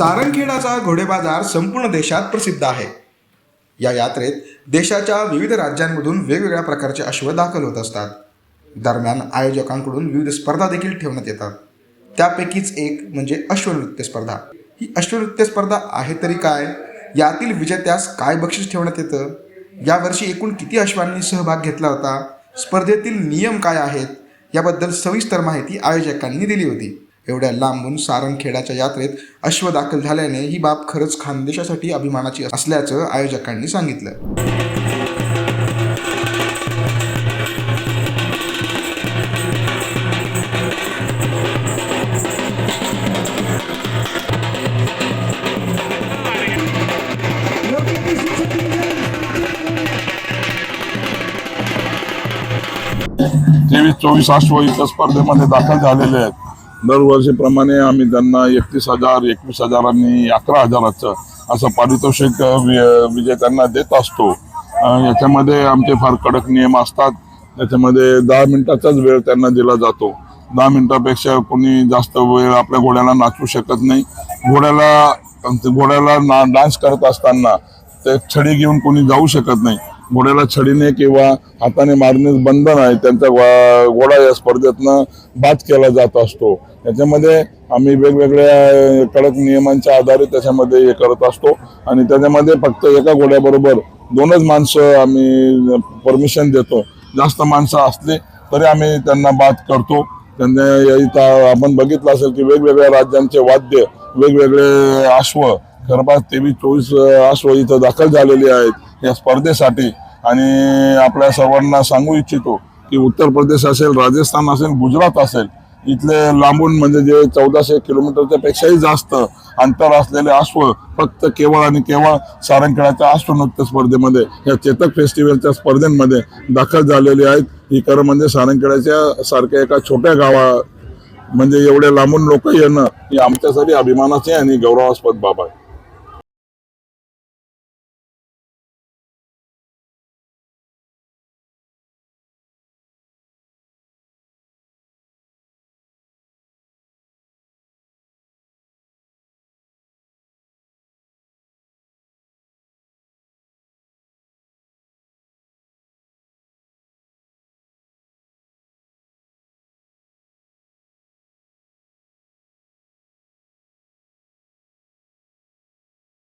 सारंगखेडाचा घोडे बाजार संपूर्ण देशात प्रसिद्ध आहे. या यात्रेत देशाच्या विविध राज्यांमधून वेगवेगळ्या प्रकारचे अश्व दाखल होत असतात. दरम्यान आयोजकांकडून विविध स्पर्धा देखील ठेवण्यात येतात. त्यापैकीच एक म्हणजे अश्वनृत्य स्पर्धा. ही अश्वनृत्य स्पर्धा आहे तरी काय? यातील विजेत्यास काय बक्षीस ठेवण्यात येतं? यावर्षी एकूण किती अश्वांनी सहभाग घेतला होता? स्पर्धेतील नियम काय आहेत? याबद्दल सविस्तर माहिती आयोजकांनी दिली होती. एवढ्या लांबून सारंगखेडाच्या यात्रेत अश्व दाखल झाल्याने ही बाब खरंच खानदेशासाठी अभिमानाची असल्याचं आयोजकांनी सांगितलं. तेवीस चोवीस अश्व इथं स्पर्धेमध्ये दाखल झालेले आहेत. दरवर्षीप्रमाणे आम्ही त्यांना एकतीस हजार एकवीस हजार आणि अकरा हजाराचं असं पारितोषिक वि- विजेत्यांना देत असतो. याच्यामध्ये आमचे फार कडक नियम असतात. त्याच्यामध्ये दहा मिनिटाचाच वेळ त्यांना दिला जातो. दहा मिनिटापेक्षा कोणी जास्त वेळ आपल्या घोड्याला नाचवू शकत नाही. घोड्याला घोड्याला ना डान्स करत असताना ते छडी घेऊन कोणी जाऊ शकत नाही. घोड्याला छडीने किंवा हाताने मारणे बंधन आहे त्यांचा घोडा या स्पर्धेतनं बाद केला जात असतो. याच्यामध्ये आम्ही वेगवेगळ्या कडक नियमांच्या आधारे त्याच्यामध्ये हे करत असतो. आणि त्याच्यामध्ये फक्त एका घोड्याबरोबर दोनच माणसं आम्ही परमिशन देतो. जास्त माणसं असली तरी आम्ही त्यांना बाद करतो. त्यांना इथं आपण बघितलं असेल की वेगवेगळ्या राज्यांचे वाद्य वेगवेगळे अश्व खरपास तेवीस चोवीस अश्व इथं दाखल झालेले आहेत. या स्पर्धेसाठी. आणि आपल्या सर्वांना सांगू इच्छितो की उत्तर प्रदेश असेल राजस्थान असेल गुजरात असेल इथले लांबून म्हणजे जे चौदाशे किलोमीटरच्या पेक्षाही जास्त अंतर असलेले अश्व फक्त केवळ आणि केवळ सारंगखेळाच्या अश्वनृत्य स्पर्धेमध्ये या चेतक फेस्टिवलच्या स्पर्धेमध्ये दाखल झालेले आहेत. ही खरं म्हणजे सारंगखेड्याच्या सारख्या एका छोट्या गावा म्हणजे एवढ्या लांबून लोक येणं ही आमच्यासाठी अभिमानाची आणि गौरवास्पद बाब आहे.